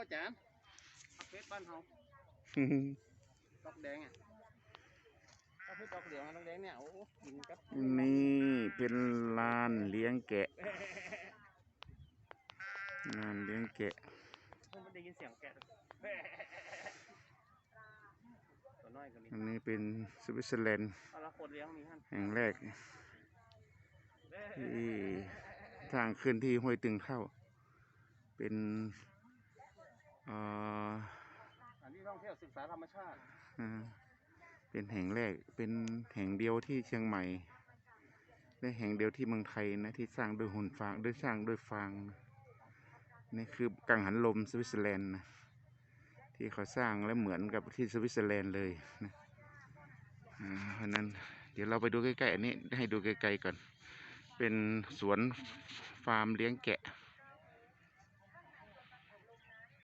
อาจารย์เอาเพชรบ้านเฮาดอกแดงอะถ้าเพชรดอกเหลืองอะดอกแดงเนี่ยโอ้โหกินกับนี่เป็นลานเลี้ยงแกะลานเลี้ยงแกะผมไม่ได้ยินเสียงแกะตัวน้อยก็มีอันนี้เป็นสวิตเซอร์แลนด์เอาละคนเลี้ยงมีท่านแห่งแรกที่ทางขึ้นที่ห้วยตึงเท่าเป็นเอ่ออันนี้ท่องเที่ยวศึกษาธรรมชาติอ่าเป็นแห่งแรก เป็นแห่งเดียวที่เชียงใหม่ และแห่งเดียวที่เมืองไทยนะที่สร้างด้วยหุ่นฟางด้วยสร้างด้วยฟางนะนี่คือกังหันลมสวิตเซอร์แลนด์นะที่เขาสร้างและเหมือนกับที่สวิตเซอร์แลนด์เลยนะอ่าเพราะนั้นเดี๋ยวเราไปดูใกล้ๆอันนี้ให้ดูไกลๆก่อน เป็นสวนฟาร์มเลี้ยงแกะ